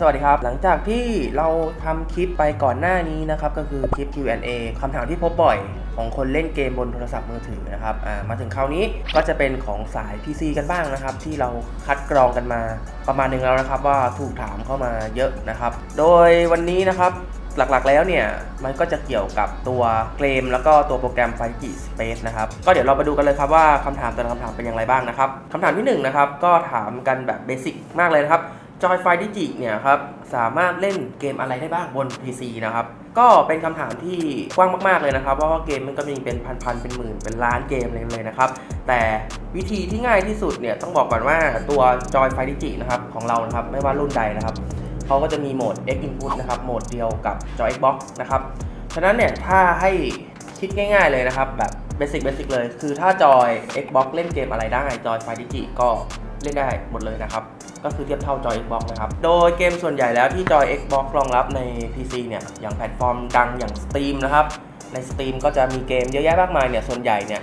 สวัสดีครับ หลังจากที่เราทำคลิปไปก่อนหน้านี้นะครับ ก็คือคลิป Q&A คำถามที่พบบ่อยของคนเล่นเกมบนโทรศัพท์มือถือนะครับมาถึงคราวนี้ก็จะเป็นของสาย PC กันบ้างนะครับ ที่เราคัดกรองกันมาประมาณหนึงแล้วนะครับ ว่าถูกถามเข้ามาเยอะนะครับ โดยวันนี้นะครับหลักๆแล้วเนี่ยมันก็จะเกี่ยวกับตัวเกมแล้วก็ตัวโปรแกรม f i g i Space นะครับก็เดี๋ยวเราไปดูกันเลยครับว่าคำถามแต่ละคำถามเป็นอย่างไรบ้างนะครับคำถามที่หนึ่งนะครับก็ถามกันแบบเบสิกมากเลยนะครับ จอยไฟดิจิเนี่ยครับสามารถเล่นเกมอะไรได้บ้างบน PC นะครับก็เป็นคำถามที่กว้างมาก ๆ เลยนะครับเพราะว่าเกมมันก็มีเป็นพันๆเป็นหมื่น เป็นล้านเกมเลยเลยนะครับ แต่วิธีที่ง่ายที่สุดเนี่ยต้องบอกก่อนว่าตัวจอยไฟดิจินะครับของเรานะครับไม่ว่ารุ่นใดนะครับเขาก็จะมีโหมด X Input นะครับโหมดเดียวกับจอย Xbox นะครับฉะนั้นเนี่ยถ้าให้คิดง่าย ๆเลยนะครับแบบเบสิกเบสิกเลย คือถ้าจอย Xbox เล่นเกมอะไรได้จอยไฟดิจิก็ เล่นได้หมดเลยนะครับ ก็คือเทียบเท่าจอย Xbox นะครับ โดยเกมส่วนใหญ่แล้วที่จอย Xbox รองรับใน PC เนี่ย อย่างแพลตฟอร์มดังอย่าง Steam นะครับ ใน Steam ก็จะมีเกมเยอะแยะมากมายเนี่ย ส่วนใหญ่เนี่ย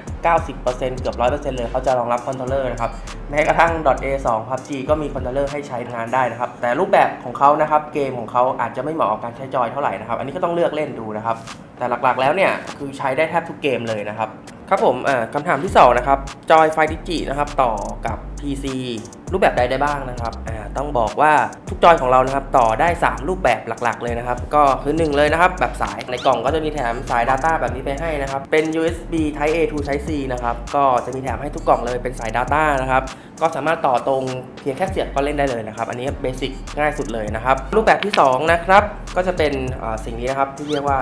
90%เกือบ 100%เลยเขาจะรองรับคอนโทรลเลอร์นะครับ แม้กระทั่ง .a2 PUBG ก็มีคอนโทรลเลอร์ให้ใช้งานได้นะครับ แต่รูปแบบของเขานะครับ เกมของเขาอาจจะไม่เหมาะกับการใช้จอยเท่าไหร่นะครับ อันนี้ก็ต้องเลือกเล่นดูนะครับ แต่หลักๆ แล้วเนี่ยคือใช้ได้แทบทุกเกมเลยนะครับ ครับผมคำถามที่2นะครับ จอยไฟดิจินะครับต่อกับ PC รูปแบบใดได้บ้างนะครับอ่าต้องบอกว่าทุกจอยของเรานะครับต่อได้ 3 รูปแบบหลักๆ เลยนะครับ ก็คือ1เลยนะครับแบบสายในกล่องก็จะมีแถมสาย Data แบบนี้ไปให้นะครับเป็น USB Type A to Type C นะครับก็จะมีแถมให้ทุกกล่องเลยเป็นสาย Data นะครับก็สามารถต่อตรงเพียงแค่เสียบก็เล่นได้เลยนะครับ อันนี้เบสิกง่ายสุดเลยนะครับ รูปแบบที่2นะครับก็จะเป็นสิ่งนี้นะครับที่เรียกว่า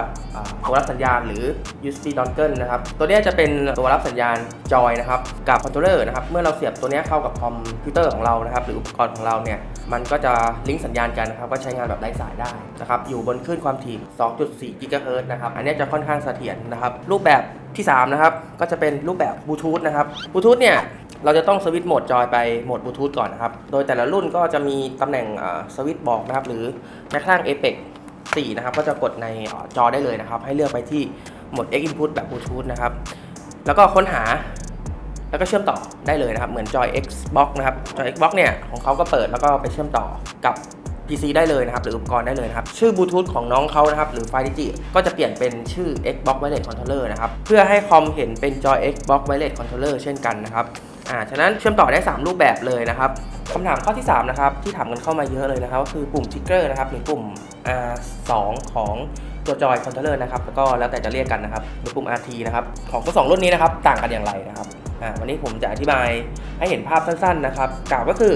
ตัวรับสัญญาณหรือ USB dongle นะครับตัวเนี้ยจะเป็นตัวรับสัญญาณจอยนะครับกับคอนโทรลเลอร์นะครับเมื่อเราเสียบตัวเนี้ยเข้ากับคอมพิวเตอร์ของเรานะครับหรืออุปกรณ์ของเราเนี่ยมันก็จะลิงก์สัญญาณกันนะครับก็ใช้งานแบบไร้สายได้นะครับอยู่บนคลื่นความถี่ 2.4กิกะเฮิรตซ์นะครับอันนี้จะค่อนข้างเสถียรนะครับรูปแบบที่3นะครับก็จะเป็นรูปแบบบลูทูธนะครับบลูทูธเนี่ยเราจะต้องสวิตช์โหมดจอยไปโหมดบลูทูธก่อนนะครับ โดยแต่ละรุ่นก็จะมีตำแหน่งสวิตช์บอกนะครับ หรือแม้กระทั่ง Apex 4 นะครับ ก็จะกดในจอได้เลยนะครับ ให้เลือกไปที่โหมด X Input แบบบลูทูธนะครับ แล้วก็ค้นหา แล้วก็เชื่อมต่อได้เลยนะครับ เหมือนจอย Xbox นะครับ จอย Xbox เนี่ย ของเขาก็เปิดแล้วก็ไปเชื่อมต่อกับ PC ได้เลยนะครับ หรืออุปกรณ์ได้เลยนะครับ ชื่อบลูทูธของน้องเขานะครับ หรือไฟดิจิก็จะเปลี่ยนเป็นชื่อ Xbox Wireless Controller นะครับ เพื่อให้คอมเห็นเป็นจอย Xbox Wireless Controller เช่นกันนะครับ อ่า ฉะนั้นเชื่อมต่อได้ 3 รูปแบบเลยนะครับคำถามข้อที่ 3 นะครับ ที่ถามกันเข้ามาเยอะเลยนะครับ ก็คือปุ่ม trigger นะครับ หรือปุ่ม R2 ของ ตัวจอยคอนโทรลเลอร์นะครับแล้วก็แล้วแต่จะเรียกกันนะครับหรือปุ่ม RT นะครับของทั้งสองรุ่นนี้นะครับต่างกันอย่างไรนะครับอ่าวันนี้ผมจะอธิบายให้เห็นภาพสั้นๆนะครับกล่าวก็คือ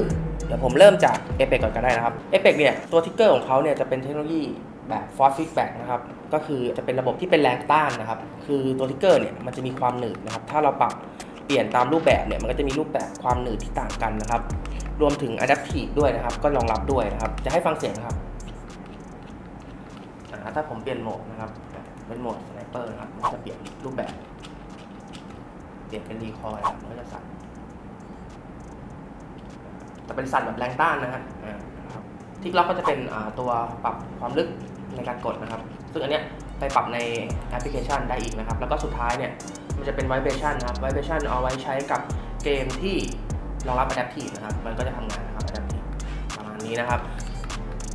เดี๋ยวผมเริ่มจาก a p e c ก่อนก็ได้นะครับ a p e c เนี่ยตัวทิกเกอร์ของเขาเนี่ยจะเป็นเทคโนโลยีแบบ force feedback นะครับก็คือจะเป็นระบบที่เป็นแรงต้านนะครับคือตัวทิกเกอร์เนี่ยมันจะมีความหนืดนะครับถ้าเราปรับเปลี่ยนตามรูปแบบเนี่ยมันก็จะมีรูปแบบความหนืดที่ต่างกันนะครับรวมถึง adaptive ด้วยนะครับก็รองรับด้วยนะครับจะให้ฟังเสียงนะครับ ถ้าผมเปลี่ยนโหมดนะครับ เป็นโหมดสไนเปอร์นะครับ มันจะเปลี่ยนรูปแบบ เปลี่ยนเป็นรีคอยล์นะครับมันก็จะสั่นจะเป็นสั่นแบบแรงต้านนะฮะอ่านะครับทิกล็อกก็จะเป็นตัวปรับความลึกในการกดนะครับ ซึ่งอันเนี้ยไปปรับในแอปพลิเคชันได้อีกนะครับ แล้วก็สุดท้ายเนี่ย มันจะเป็น vibration นะครับ vibration เอาไว้ใช้กับเกมที่รองรับ adaptive นะครับ มันก็จะทำงานนะครับ adaptive ประมาณนี้นะครับ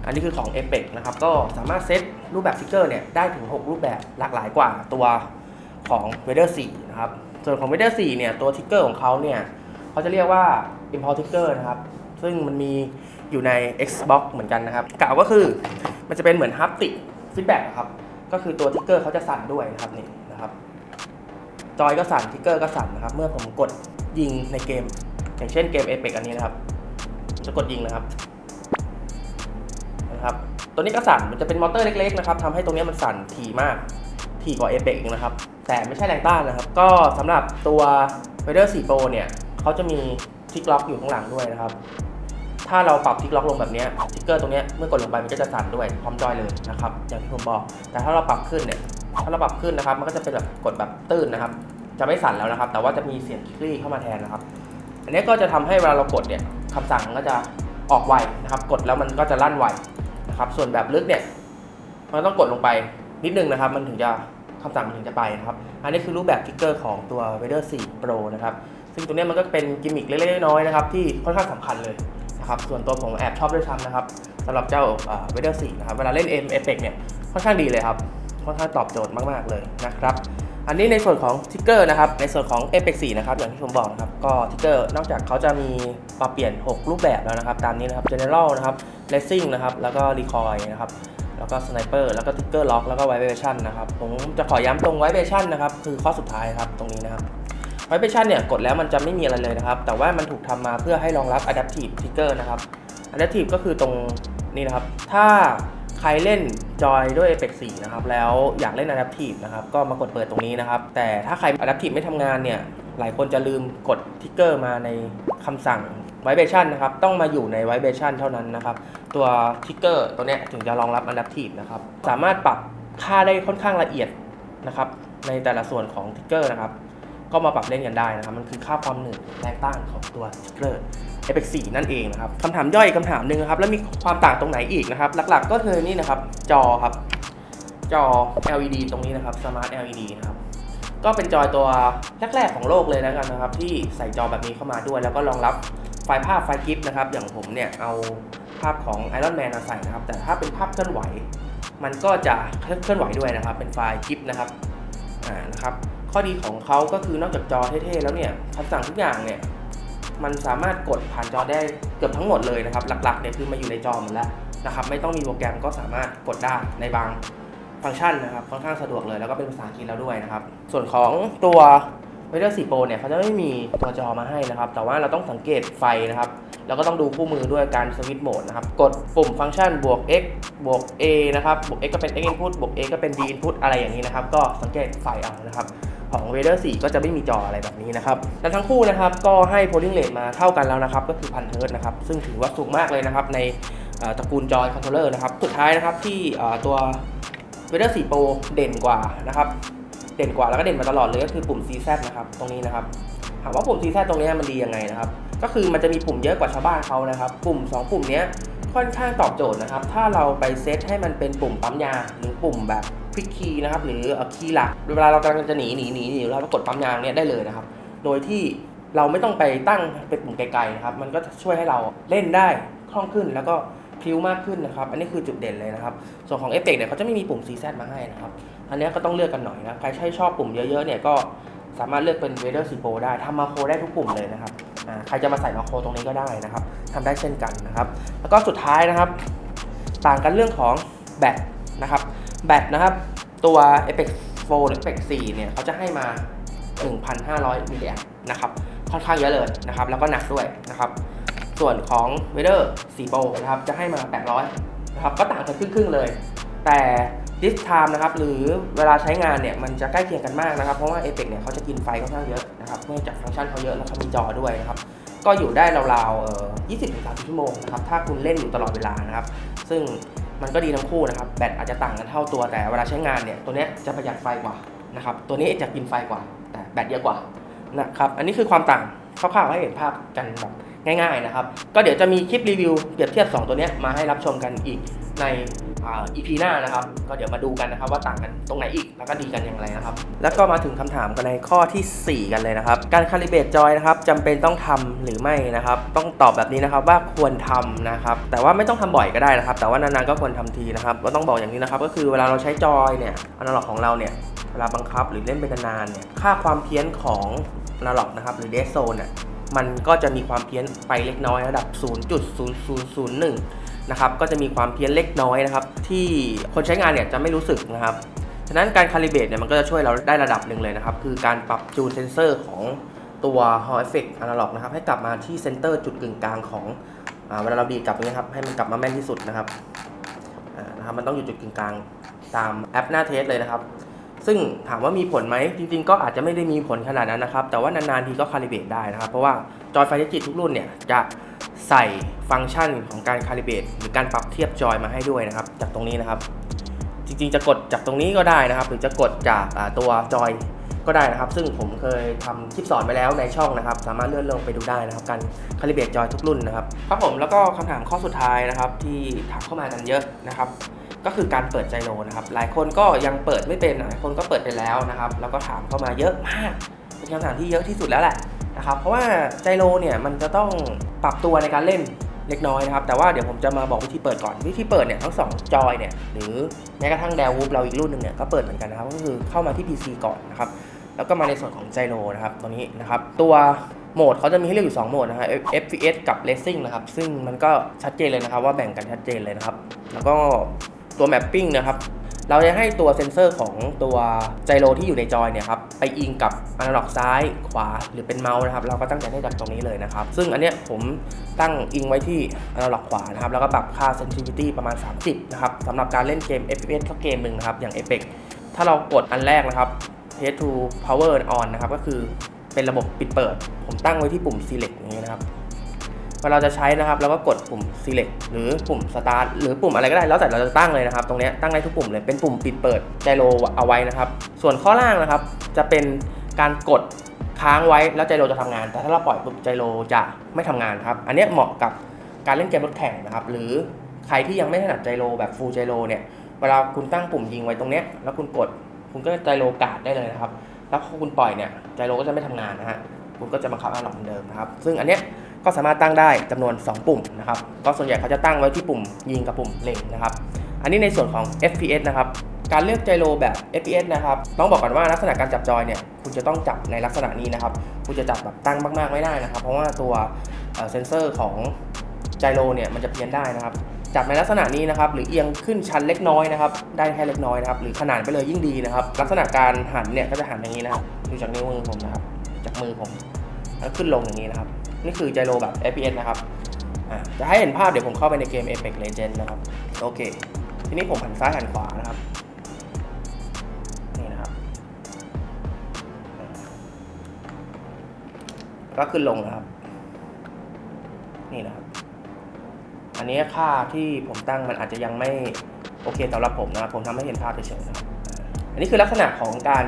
อันนี้คือของ Apex นะครับ ก็สามารถเซตรูปแบบฟิกเกอร์เนี่ยได้ถึง 6 รูปแบบหลากหลายกว่าตัวของ v a d e r 4นะครับ ส่วนของ v a d e r 4เนี่ยตัวทิกเกอร์ของเขาเนี่ยเขาจะเรียกว่า import trigger นะครับ ซึ่งมันมีอยู่ใน Xbox เหมือนกันนะครับกล่าวก็คือมันจะเป็นเหมือน haptic feedback อะครับ ก็คือตัวทิกเกอร์เขาจะสั่นด้วยนะครับนี่นะครับ จอยก็สั่นทิกเกอร์ก็สั่นนะครับ เมื่อผมกดยิงในเกม อย่างเช่นเกม Apex อันนี้นะครับผมจะกดยิงนะครับ นะครับ ตัวนี้ก็สั่น มันจะเป็นมอเตอร์เล็กๆนะครับทำให้ตรงนี้มันสั่นถี่มาก ถี่กว่า Apex อีกนะครับ แต่ไม่ใช่แรงต้านนะครับ ก็สำหรับตัว r a d e r 4 Pro เนี่ยเขาจะมีทิกล็อกอยู่ข้างหลังด้วยนะครับ ถ้าเราปรับทิกล็อกลงแบบนี้ทิกเกอร์ตรงนี้เมื่อกดลงไปมันก็จะสั่นด้วยพร้อมจอยเลยนะครับ อย่างที่ผมบอก แต่ถ้าเราปรับขึ้นเนี่ย ถ้าเราปรับขึ้นนะครับ มันก็จะเป็นแบบกดแบบตื้นนะครับ จะไม่สั่นแล้วนะครับ แต่ว่าจะมีเสียงคลี่เข้ามาแทนนะครับ อันนี้ก็จะทำให้เวลาเรากดเนี่ยคำสั่งก็จะออกไวนะครับ กดแล้วมันก็จะลั่นไว นะครับส่วนแบบลึกเนี่ยมันต้องกดลงไปนิดนึงนะครับ มันถึงจะคำสั่งมันถึงจะไปนะครับ อันนี้คือรูปแบบทิกเกอร์ของตัว v a d e r 4 Pro นะครับ ซึ่งตัวนี้มันก็เป็นกิมมิคเล็กๆน้อยๆนะครับที่ค่อนข้างสำคัญเลยนะครับ ส่วนตัวผมแอบชอบด้วยซ้ำนะครับสำหรับเจ้าเวเดอร์สี่นะครับ เวลาเล่นเอ็มเอฟเฟกเนี่ยค่อนข้างดีเลยครับ ค่อนข้างตอบโจทย์มากๆเลยนะครับ อันนี้ในส่วนของทิกเกอร์นะครับในส่วนของ a p e x 4นะครับอย่างที่ผมบอกนะครับก็ทิกเกอร์นอกจากเขาจะมีปรับเปลี่ยน 6 รูปแบบแล้วนะครับ ตามนี้นะครับ General นะครับ Racing นะครับแล้วก็ Recoil นะครับแล้วก็ Sniper แล้วก็ทิกเกอร์ล็อกแล้วก็ Vibration นะครับผมจะขอย้ำตรง Vibration นะครับคือข้อสุดท้ายครับตรงนี้นะครับ Vibration เนี่ยกดแล้วมันจะไม่มีอะไรเลยนะครับ แต่ว่ามันถูกทำมาเพื่อให้รองรับ Adaptive Trigger นะครับ Adaptive ก็คือตรงนี้นะครับ ถ้า ใครเล่นจอยด้วย Apex 4นะครับ แล้วอยากเล่น Adaptive นะครับ ก็มากดเปิดตรงนี้นะครับ แต่ถ้าใคร Adaptive ไม่ทำงานเนี่ย หลายคนจะลืมกดทิกเกอร์มาในคำสั่ง Vibration นะครับ ต้องมาอยู่ใน Vibration เท่านั้นนะครับ ตัวทิกเกอร์ตัวเนี้ยถึงจะรองรับ Adaptive นะครับ สามารถปรับค่าได้ค่อนข้างละเอียดนะครับ ในแต่ละส่วนของทิกเกอร์นะครับ ก็มาปรับเล่นกันได้นะครับ มันคือค่าความหนืดแรงต้านของตัวทิกเกอร์ Apex 4 นั่นเองนะครับคำถามย่อยคำถามหนึ่งนะครับแล้วมีความต่างตรงไหนอีกนะครับ หลักๆก็คือนี่นะครับจอครับ จอ LED ตรงนี้นะครับ Smart LED นะครับก็เป็นจอยตัวแรกๆของโลกเลยแล้วกันนะครับ ที่ใส่จอแบบนี้เข้ามาด้วย แล้วก็รองรับไฟล์ภาพไฟล์กิฟนะครับ อย่างผมเนี่ยเอาภาพของ Iron Man มาใส่นะครับ แต่ถ้าเป็นภาพเคลื่อนไหว มันก็จะเคลื่อนไหวด้วยนะครับ เป็นไฟล์กิฟนะครับอ่านะครับ ข้อดีของเขาก็คือนอกจากจอเท่ๆแล้วเนี่ยคำสั่งทุกอย่างเนี่ย มันสามารถกดผ่านจอได้เกือบทั้งหมดเลยนะครับ หลักๆเนี่ยคือมาอยู่ในจอหมดแล้วนะครับ ไม่ต้องมีโปรแกรมก็สามารถกดได้ในบางฟังก์ชันนะครับค่อนข้างสะดวกเลยแล้วก็เป็นภาษาอังกฤษแล้วด้วยนะครับ ส่วนของตัว v i d e o 4 Pro เนี่ยเขาจะไม่มีตัวจอมาให้นะครับ แต่ว่าเราต้องสังเกตไฟนะครับแล้วก็ต้องดูคู่มือด้วยการสวิตช์โหมดนะครับ กดปุ่มฟังก์ชันบวก x บวก a นะครับ บวก x ก็เป็น x input บวก a ก็เป็น d input อะไรอย่างนี้นะครับ ก็สังเกตไฟเอานะครับ ของ v a d e r 4 ก็จะไม่มีจออะไรแบบนี้นะครับ และทั้งคู่นะครับก็ให้ polling rate มาเท่ากันแล้วนะครับ ก็คือพันเฮิร์ตนะครับ ซึ่งถือว่าสูงมากเลยนะครับ ในตระกูลจอยคอนโทรลเลอร์นะครับ สุดท้ายนะครับที่ตัว v a d e r 4 Pro เด่นกว่านะครับเด่นกว่าแล้วก็เด่นมาตลอดเลยก็คือปุ่ม CZ นะครับตรงนี้นะครับถามว่าปุ่ม CZ ตรงนี้มันดียังไงนะครับก็คือมันจะมีปุ่มเยอะกว่าชาวบ้านเขานะครับ ปุ่ม 2 ปุ่มนี้ค่อนข้างตอบโจทย์นะครับ ถ้าเราไปเซตให้มันเป็นปุ่มปั๊มยาหรือปุ่มแบบ ลิกคีย์นะครับ หรือคีย์หลักเวลาเรากำลังจะหนีหนีหนีหนีเราก็กดปั๊มยางเนี่ยได้เลยนะครับ โดยที่เราไม่ต้องไปตั้งเป็นปุ่มไกลๆนะครับ มันก็จะช่วยให้เราเล่นได้คล่องขึ้นแล้วก็พลิ้วมากขึ้นนะครับ อันนี้คือจุดเด่นเลยนะครับ ส่วนของเอฟเฟกเนี่ยเขาจะไม่มีปุ่ม CZ มาให้นะครับ อันเนี้ยก็ต้องเลือกกันหน่อยนะ ใครใช่ชอบปุ่มเยอะๆเนี่ยก็สามารถเลือกเป็น v a d e r 4 Pro ได้ทำมาโครได้ทุกปุ่มเลยนะครับ ใครจะมาใส่มาโคตรงนี้ก็ได้นะครับทำได้เช่นกันนะครับ แล้วก็สุดท้ายนะครับ ต่างกันเรื่องของแบตนะครับ แบตนะครับ ตัว Apex 4หรือ Apex 4เนี่ยเขาจะให้มา 1,500มิลลิแอมป์นะครับ ค่อนข้างเยอะเลยนะครับ แล้วก็หนักด้วยนะครับ ส่วนของ v a d e r 4 Pro นะครับ จะให้มา 800นะครับ ก็ต่างกันครึ่งๆเลย แต่ this time นะครับ หรือเวลาใช้งานเนี่ย มันจะใกล้เคียงกันมากนะครับ เพราะว่า Apex เนี่ยเขาจะกินไฟค่อนข้างเยอะนะครับเนื่องจากฟังก์ชันเขาเยอะแล้วเขามีจอด้วยนะครับก็อยู่ได้ราวๆเอ่อ20-30ชั่วโมงนะครับ ถ้าคุณเล่นอยู่ตลอดเวลานะครับ ซึ่ง มันก็ดีทั้งคู่นะครับ แบตอาจจะต่างกันเท่าตัวแต่เวลาใช้งานเนี่ยตัวเนี้ยจะประหยัดไฟกว่านะครับ ตัวนี้จะกินไฟกว่า แต่แบตเยอะกว่านะครับ อันนี้คือความต่างคร่าวๆให้เห็นภาพกันแบบง่ายๆนะครับ ก็เดี๋ยวจะมีคลิปรีวิวเปรียบเทียบ 2 ตัวเนี้ยมาให้รับชมกันอีกใน อ่า EP หน้านะครับ ก็เดี๋ยวมาดูกันนะครับ ว่าต่างกันตรงไหนอีกแล้วก็ดีกันอย่างไรนะครับ แล้วก็มาถึงคำถามกันในข้อทีสี่ 4 กันเลยนะครับ การคาลิเบตจอยนะครับจำเป็นต้องทำหรือไม่นะครับ ต้องตอบแบบนี้นะครับว่าควรทำนะครับ แต่ว่าไม่ต้องทำบ่อยก็ได้นะครับ แต่ว่านานๆก็ควรทำทีนะครับก็ต้องบอกอย่างนี้นะครับ ก็คือเวลาเราใช้จอยเนี่ยอนาล็อกของเราเนี่ยเวลาบังคับหรือเล่นเป็นนานๆเนี่ยค่าความเพี้ยนของอนาล็อกนะครับหรือเดสโซนเนี่ยมันก็จะมีความเพี้ยนไปเล็กน้อยระดับ 0.0001 นะครับก็จะมีความเพี้ยนเล็กน้อยนะครับที่คนใช้งานเนี่ยจะไม่รู้สึกนะครับฉะนั้นการคาลิเบตเนี่ยมันก็จะช่วยเราได้ระดับหนึ่งเลยนะครับคือการปรับจูนเซนเซอร์ของตัว Hall Effect Analog นะครับให้กลับมาที่เซนเตอร์จุดกึ่งกลางของเวลาเราดีดกลับนี้ครับให้มันกลับมาแม่นที่สุดนะครับนะครับมันต้องอยู่จุดกึ่งกลางตามแอปหน้าเทสเลยนะครับ ซึ่งถามว่ามีผลไหมจริงๆ ก็อาจจะไม่ได้มีผลขนาดนั้นนะครับ แต่ว่านานๆทีก็คาลิเบตได้นะครับ เพราะว่าจอยไฟเทจิตทุกรุ่นเนี่ยจะ ใส่ฟังก์ชันของการคาลิเบรตหรือการปรับเทียบจอยมาให้ด้วยนะครับ จากตรงนี้นะครับ จริงๆจะกดจากตรงนี้ก็ได้นะครับ หรือจะกดจากตัวจอยก็ได้นะครับ ซึ่งผมเคยทำคลิปสอนไปแล้วในช่องนะครับ สามารถเลื่อนลงไปดูได้นะครับ การคาลิเบรตจอยทุกรุ่นนะครับครับผมแล้วก็คำถามข้อสุดท้ายนะครับ ที่ถามเข้ามากันเยอะนะครับ ก็คือการเปิดไจโรนะครับ หลายคนก็ยังเปิดไม่เป็นหลายคนก็เปิดไปแล้วนะครับ แล้วก็ถามเข้ามาเยอะมากเป็นคำถามที่เยอะที่สุดแล้วแหละ นะครับเพราะว่าไจโรเนี่ยมันจะต้องปรับตัวในการเล่นเล็กน้อยนะครับแต่ว่าเดี๋ยวผมจะมาบอกวิธีเปิดก่อนวิธีเปิดเนี่ยทั้งสองจอยเนี่ยหรือแม้กระทั่ง d e l w o o f เราอีกรุ่นหนึ่งเนี่ยก็เปิดเหมือนกันนะครับก็คือเข้ามาที่ PC ก่อนนะครับแล้วก็มาในส่วนของไจโรนะครับตัวนี้นะครับตัวโหมดเขาจะมีให้เลือกอยู่ 2 โหมดนะครับ FPS กับ Racing นะครับซึ่งมันก็ชัดเจนเลยนะครับว่าแบ่งกันชัดเจนเลยนะครับแล้วก็ตัว Mapping นะครับ เราจะให้ตัวเซ็นเซอร์ของตัวไจโรที่อยู่ในจอยเนี่ยครับไปอิงกับอนาล็อกซ้ายขวาหรือเป็นเมาส์นะครับเราก็ตั้งใจได้จากตรงนี้เลยนะครับ ซึ่งอันเนี้ยผมตั้งอิงไว้ที่อนาล็อกขวานะครับแล้วก็ปรับค่า sensitivity ประมาณ 30 นะครับสำหรับการเล่นเกม FPS สักเกมหนึ่งนะครับอย่าง Apex ถ้าเรากดอันแรกนะครับ Head to Power On นะครับก็คือเป็นระบบปิดเปิด ผมตั้งไว้ที่ปุ่ม Select อย่างนี้นะครับ เวลาเราจะใช้นะครับเราก็กดปุ่ม select หรือปุ่ม start หรือปุ่มอะไรก็ได้แล้วแต่เราจะตั้งเลยนะครับ ตรงนี้ตั้งได้ทุกปุ่มเลยเป็นปุ่มปิดเปิดไจโรเอาไว้นะครับ ส่วนข้อล่างนะครับ จะเป็นการกดค้างไว้แล้วไจโรจะทำงาน แต่ถ้าเราปล่อยปุ๊บไจโรจะไม่ทำงานครับ อันนี้เหมาะกับการเล่นเกมรถแข่งนะครับ หรือใครที่ยังไม่ถนัดไจโรแบบ full ไจโรเนี่ยเวลาคุณตั้งปุ่มยิงไว้ตรงนี้แล้วคุณกดคุณก็ไจโรกาดได้เลยนะครับ แล้วพอคุณปล่อยเนี่ยไจโรก็จะไม่ทำงานนะฮะคุณก็จะบังคับอารมณ์เหมือนเดิมนะครับ ซึ่งอันเนี้ย ก็สามารถตั้งได้จำนวน 2 ปุ่มนะครับก็ส่วนใหญ่เขาจะตั้งไว้ที่ปุ่มยิงกับปุ่มเล็งนะครับ อันนี้ในส่วนของ FPS นะครับการเลือกไจโรแบบ FPS นะครับต้องบอกก่อนว่าลักษณะการจับจอยเนี่ยคุณจะต้องจับในลักษณะนี้นะครับ คุณจะจับแบบตั้งมากๆไม่ได้นะครับ เพราะว่าตัวเซนเซอร์ของไจโรเนี่ยมันจะเพี้ยนได้นะครับจับในลักษณะนี้นะครับหรือเอียงขึ้นชันเล็กน้อยนะครับได้แค่เล็กน้อยนะครับหรือขนาดไปเลยยิ่งดีนะครับ ลักษณะการหันเนี่ยก็จะหันอย่างนี้นะครับดูจากนิ้วมือผมนะครับจากมือผมแล้วขึ้นลงอย่างนี้นะครับ นี่คือไจโรแบบ FPS นะครับจะให้เห็นภาพเดี๋ยวผมเข้าไปในเกม Apex Legends นะครับ โอเค ทีนี้ผมหันซ้ายหันขวานะครับ นี่นะครับ ก็ขึ้นลงนะครับ นี่นะครับ อันนี้ค่าที่ผมตั้งมันอาจจะยังไม่โอเคสำหรับผมนะครับผมทำให้เห็นภาพเฉยๆนะครับ อันนี้คือลักษณะของการ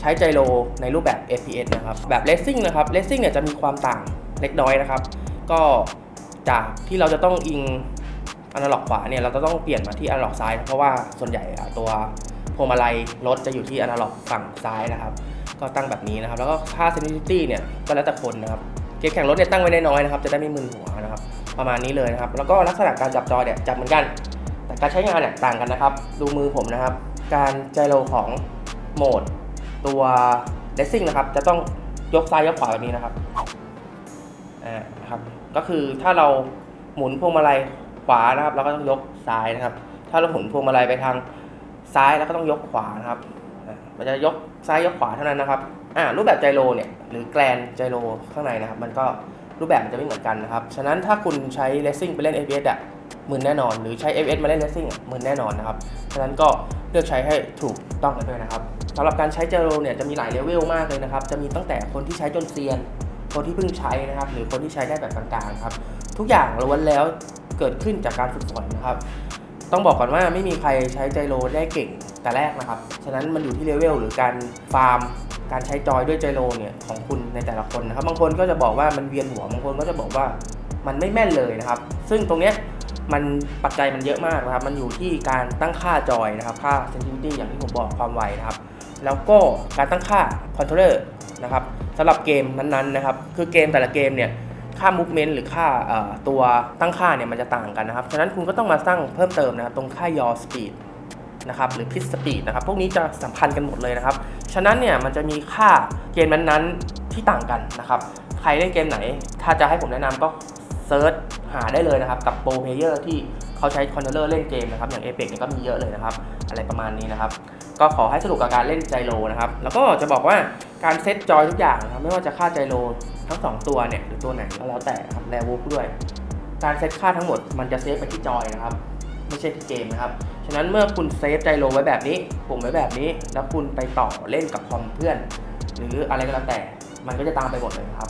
ใช้ไจโรในรูปแบบ FPS นะครับ แบบ Racing นะครับ Racing เนี่ยจะมีความต่าง เล็กน้อยนะครับ ก็จากที่เราจะต้องอิงอนาล็อกขวาเนี่ยเราจะต้องเปลี่ยนมาที่อนาล็อกซ้ายนะเพราะว่าส่วนใหญ่ตัวพวงมาลัยรถจะอยู่ที่อนาล็อกฝั่งซ้ายนะครับ ก็ตั้งแบบนี้นะครับ แล้วก็ค่า sensitivity เนี่ยก็แล้วแต่คนนะครับเกมแข่งรถเนี่ยตั้งไว้น้อยๆนะครับ จะได้ไม่มึนหัวนะครับ ประมาณนี้เลยนะครับ แล้วก็ลักษณะการจับจอเนี่ยจับเหมือนกัน แต่การใช้งานเนี่ยต่างกันนะครับ ดูมือผมนะครับ การไจโรของโหมดตัว Racing นะครับ จะต้องยกซ้ายยกขวาแบบนี้นะครับ นะครับก็คือถ้าเราหมุนพวงมาลัยขวานะครับ เราก็ต้องยกซ้ายนะครับ ถ้าเราหมุนพวงมาลัยไปทางซ้ายแล้วก็ต้องยกขวานะครับมันจะยกซ้ายยกขวาเท่านั้นนะครับอ่ารูปแบบไจโรเนี่ยหรือแกลนไจโรข้างในนะครับ มันก็รูปแบบมันจะไม่เหมือนกันนะครับ ฉะนั้นถ้าคุณใช้ racing ไปเล่น FPS อะมึนแน่นอน หรือใช้ FS มาเล่น racing อะมึนแน่นอนนะครับ ฉะนั้นก็เลือกใช้ให้ถูกต้องกันด้วยนะครับสำหรับการใช้ไจโรเนี่ยจะมีหลายเลเวลมากเลยนะครับ จะมีตั้งแต่คนที่ใช้จนเซียน คนที่เพิ่งใช้นะครับ หรือคนที่ใช้ได้แบบกลางๆครับ ทุกอย่างล้วนแล้วเกิดขึ้นจากการฝึกฝนนะครับ ต้องบอกก่อนว่าไม่มีใครใช้ไจโรได้เก่งแต่แรกนะครับ ฉะนั้นมันอยู่ที่เลเวลหรือการฟาร์ม การใช้จอยด้วยไจโรเนี่ยของคุณในแต่ละคนนะครับ บางคนก็จะบอกว่ามันเวียนหัว บางคนก็จะบอกว่ามันไม่แม่นเลยนะครับ ซึ่งตรงเนี้ยมันปัจจัยมันเยอะมากนะครับ มันอยู่ที่การตั้งค่าจอยนะครับ ค่า sensitivity อย่างที่ผมบอกความไวนะครับ แล้วก็การตั้งค่า controller นะครับสำหรับเกมนั้นๆนะครับคือเกมแต่ละเกมเนี่ยค่า movement หรือค่าตัวตั้งค่าเนี่ยมันจะต่างกันนะครับฉะนั้นคุณก็ต้องมาตั้างเพิ่มเติมนะครับตรงค่า yaw speed นะครับหรือ pitch speed นะครับพวกนี้จะสัมพันธ์กันหมดเลยนะครับ ฉะนั้นเนี่ยมันจะมีค่าเกมนั้นๆที่ต่างกันนะครับใครเล่นเกมไหน ถ้าจะให้ผมแนะนำก็เซิร์ชหาได้เลยนะครับกับโปรเพเยอร์ที่ เขาใช้คอนโทรลเลอร์เล่นเกมนะครับอย่าง Apex เนี่ยก็มีเยอะเลยนะครับ อะไรประมาณนี้นะครับ ก็ขอให้สนุกกับการเล่นไจโรนะครับ แล้วก็จะบอกว่าการเซตจอยทุกอย่างนะครับไม่ว่าจะค่าไจโรทั้ง 2 ตัวเนี่ยหรือตัวไหนก็แล้วแต่ครับแลวูฟด้วย การเซตค่าทั้งหมดมันจะเซฟไปที่จอยนะครับไม่ใช่ที่เกมนะครับ ฉะนั้นเมื่อคุณเซฟไจโรไว้แบบนี้ปุ่มไว้แบบนี้ แล้วคุณไปต่อเล่นกับคอมเพื่อน หรืออะไรก็แล้วแต่ มันก็จะตามไปหมดเลยครับ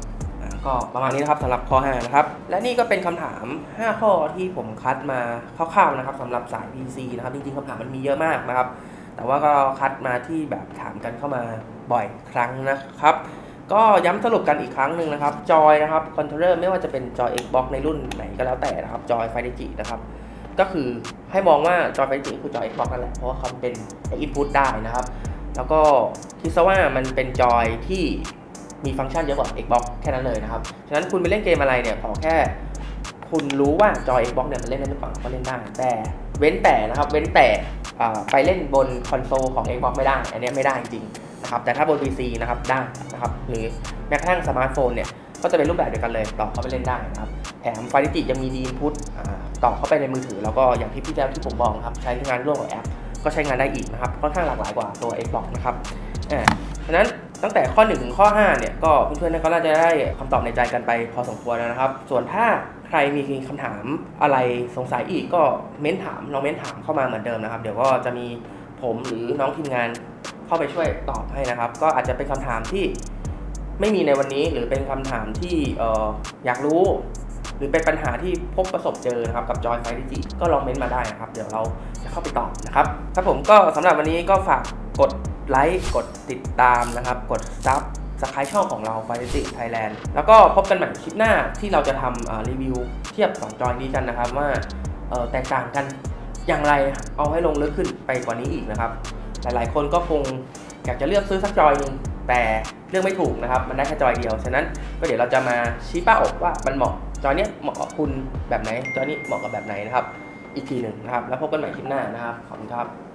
ก็ประมาณนี้นะครับสำหรับข้อ5นะครับ และนี่ก็เป็นคำถาม 5 ข้อที่ผมคัดมาคร่าวๆนะครับสำหรับสาย PC นะครับจริงๆคำถามมันมีเยอะมากนะครับ แต่ว่าก็คัดมาที่แบบถามกันเข้ามาบ่อยครั้งนะครับ ก็ย้ำสรุปกันอีกครั้งหนึ่งนะครับ จอยนะครับคอนโทรลเลอร์ไม่ว่าจะเป็นจอย Xbox ในรุ่นไหนก็แล้วแต่นะครับ จอยไฟเดจินะครับก็คือให้มองว่าจอยไฟเดจิคือจอย Xbox นั่นแหละเพราะว่าเขาเป็นอินพุตได้นะครับ แล้วก็คิดซะว่ามันเป็นจอยที่ มีฟังก์ชันเยอะกว่า Xbox แค่นั้นเลยนะครับ ฉะนั้นคุณไปเล่นเกมอะไรเนี่ยขอแค่ คุณรู้ว่าจอ Xbox เนี่ยมันเล่นได้หรือเปล่าก็เล่นได้ แต่เว้นแต่นะครับ เว้นแต่ไปเล่นบนคอนโซลของ Xbox ไม่ได้ อันนี้ไม่ได้จริงๆนะครับ แต่ถ้าบน PC นะครับได้นะครับหรือแม้กระทั่งสมาร์ทโฟนเนี่ยก็จะเป็นรูปแบบเดียวกันเลยต่อเข้าไปเล่นได้นะครับแถมไฟดิจิยังมีดีนพุทต่อเข้าไปในมือถือ แล้วก็อย่างที่พี่แจ๊บที่ผมบอกครับใช้งานร่วมกับแอป ก็ใช้งานได้อีกนะครับค่อนข้างหลากหลายกว่าตัว Xbox นะครับอ่าฉะนั้น ตั้งแต่ข้อ1ถึงข้อ5เนี่ยก็เพื่อนๆก็น่าจะได้คำตอบในใจกันไปพอสมควรแล้วนะครับ ส่วนถ้าใครมีคำถามอะไรสงสัยอีกก็เม้นถามลองเม้นถามเข้ามาเหมือนเดิมนะครับ เดี๋ยวก็จะมีผมหรือน้องทีมงานเข้าไปช่วยตอบให้นะครับ ก็อาจจะเป็นคำถามที่ไม่มีในวันนี้หรือเป็นคำถามที่เอ่ออยากรู้ หรือเป็นปัญหาที่พบประสบเจอนะครับกับจอยไฟดิจิก็ลองเม้นต์มาได้นะครับ เดี๋ยวเราจะเข้าไปตอบนะครับครับผมก็สำหรับวันนี้ก็ฝากกด ไลค์กดติดตามนะครับ กดซับสไครช่องของเราไฟดิจิไทยแลนด์แล้วก็พบกันใหม่คลิปหน้าที่เราจะทำรีวิวเทียบสองจอยนี้กันนะครับว่าแตกต่างกันอย่างไรเอาให้ลงลึกขึ้นไปกว่านี้อีกนะครับ หลายๆ คนก็คงอยากจะเลือกซื้อสักจอยหนึ่งแต่เลือกไม่ถูกนะครับมันได้แค่จอยเดียว ฉะนั้นก็เดี๋ยวเราจะมาชี้เป้าว่ามันเหมาะจอยนี้เหมาะกับคุณแบบไหนจอยนี้เหมาะกับแบบไหนนะครับ อีกทีหนึ่งนะครับ แล้วพบกันใหม่คลิปหน้านะครับขอบคุณครับ